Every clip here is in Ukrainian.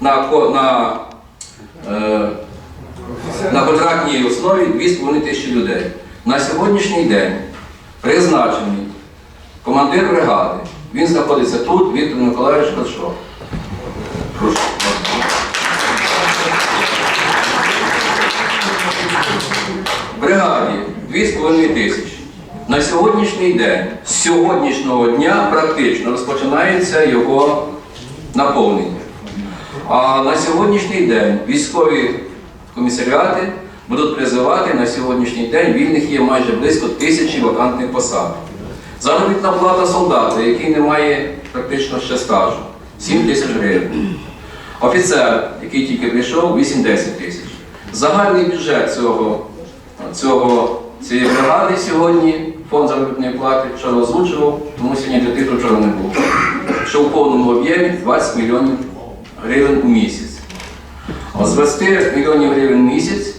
на, на, е, на контрактній основі 2,5 тисячі людей. На сьогоднішній день призначений командир бригади. Він знаходиться тут, Віктор Миколаївич Кашов. Прошу. бригаді 2,5 тисячі. На сьогоднішній день, з сьогоднішнього дня практично розпочинається його наповнення. А на сьогоднішній день військові комісаріати будуть призивати на сьогоднішній день вільних є майже близько тисячі вакантних посад. Заробітна плата солдата, який не має практично ще стажу 7 тисяч гривень. Офіцер, який тільки прийшов, 8-10 тисяч. Загальний бюджет цього, цього, цієї бригади сьогодні, фонд заробітної плати, що озвучував, тому сьогодні для тих, вчора не був, що в повному об'ємі 20 мільйонів гривень у місяць. З 20 мільйонів гривень в місяць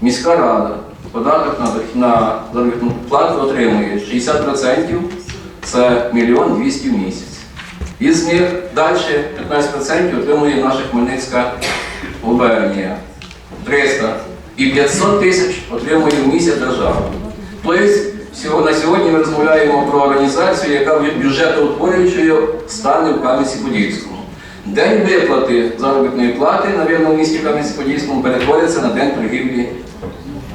міська рада податок на, заробітну плату отримує 60%, це мільйон 200 в місяць. Із них далі 15% отримує наша Хмельницька губернія 300 і 500 тисяч отримує в місяць держава. Тобто на сьогодні ми розмовляємо про організацію, яка бюджетоутворюючою стане в Кам'янці-Подільському. День виплати заробітної плати, навірно, в місті Кам'янці-Подільському перетвориться на день торгівлі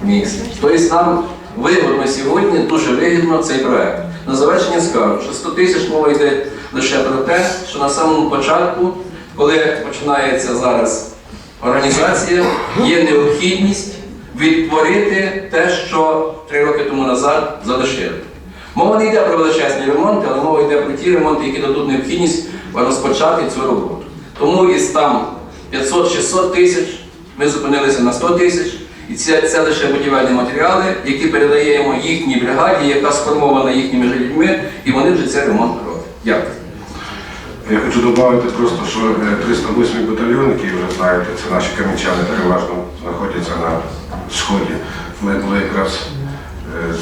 міста. Тобто нам вигодно сьогодні, дуже вигідно цей проект. На завершення скажу, що 100 тисяч мова йде лише про те, що на самому початку, коли починається зараз організація, є необхідність відтворити те, що три роки тому назад залишили. Мова не йде про величезні ремонти, але мова йде про ті ремонти, які дадуть необхідність розпочати цю роботу. Тому із там 500-600 тисяч ми зупинилися на 100 тисяч. І це, це лише будівельні матеріали, які передаємо їхній бригаді, яка сформована їхніми ж людьми, і вони вже цей ремонт роблять. Дякую. Я хочу додати просто, що е, 308 батальйон, який ви знаєте, це наші кам'янчани переважно знаходяться на сході. Ми були якраз е,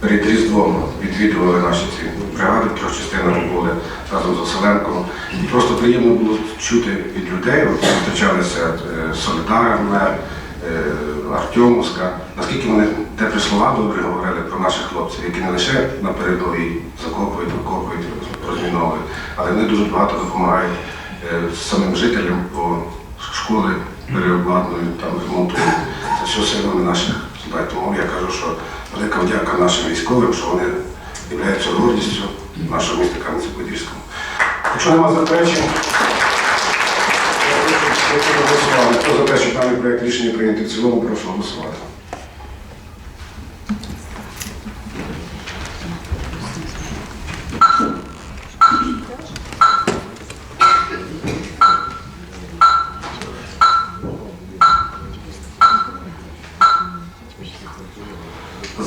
перед Різдвом відвідували наші ці бригади, трьох частинах були разом з Оселенком. І просто приємно було чути від людей, от зустрічалися е, Солідар, мер, е, Артемовська, наскільки вони теплі слова добрі говорили про наших хлопців, які не лише на передовій закопують, викопують, розміновують, але вони дуже багато допомагають е, самим жителям по школи переобладнують, там ремонтують. Все силами наших. Тому я кажу, що велика вдяка нашим військовим, що вони являються гордістю нашого міста Кам'янця-Подільського. Якщо нема заперечень, я прошу. Хто за даний проєкт рішення прийняти в цілому, прошу голосувати.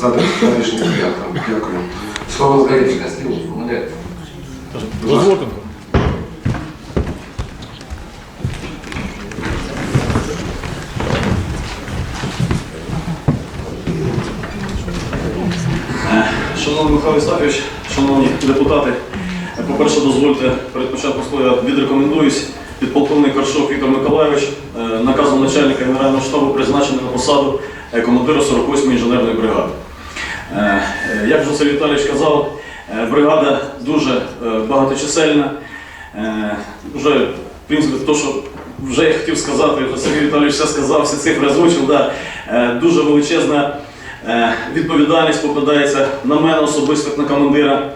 За рішення прийнято. Дякую. Слово Зарічка, Стрілку, молодець. Шановний Михайло Євстафійович, шановні депутати, по-перше, дозвольте перед початком слова я відрекомендуюсь. Підполковник Каршов Віктор Миколайович, е, наказом начальника Генерального штабу призначений на посаду е, командира 48-ї інженерної бригади. Е, е, Як Сергій Віталійович казав, е, бригада дуже багаточисельна. Вже, в принципі, то, що вже я хотів сказати, вже Сергій Віталійович все сказав, всі цифри озвучив. Да. Дуже величезна відповідальність попадається на мене особисто як на командира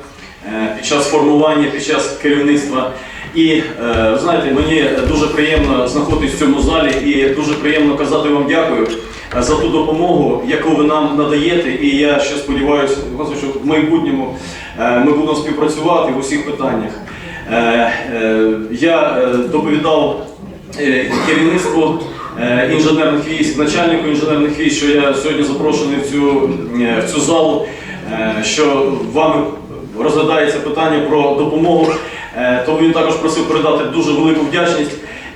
під час формування, під час керівництва. І знаєте, мені дуже приємно знаходитись в цьому залі і дуже приємно казати вам дякую за ту допомогу, яку ви нам надаєте. І я ще сподіваюся, що в майбутньому е, ми будемо співпрацювати в усіх питаннях. Е, е, Я е, доповідав е, керівництву е, інженерних військ, начальнику інженерних військ, що я сьогодні запрошений в цю, е, в цю залу, е, що вами розглядається питання про допомогу. Е, Тому він також просив передати дуже велику вдячність.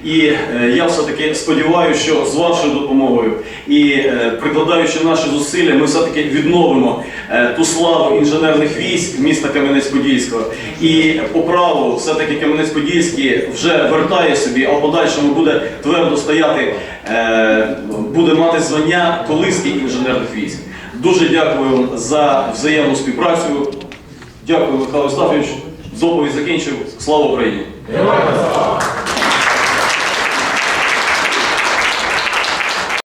І е, я все-таки сподіваюся, що з вашою допомогою і е, прикладаючи наші зусилля, ми все-таки відновимо е, ту славу інженерних військ міста Кам'янець-Подільського. І по праву все-таки Кам'янець-Подільський вже вертає собі, а в подальшому буде твердо стояти, буде мати звання колиських інженерних військ. Дуже дякую за взаємну співпрацю. Дякую, Михайло Остафійович. Доповідь закінчив. Слава Україні!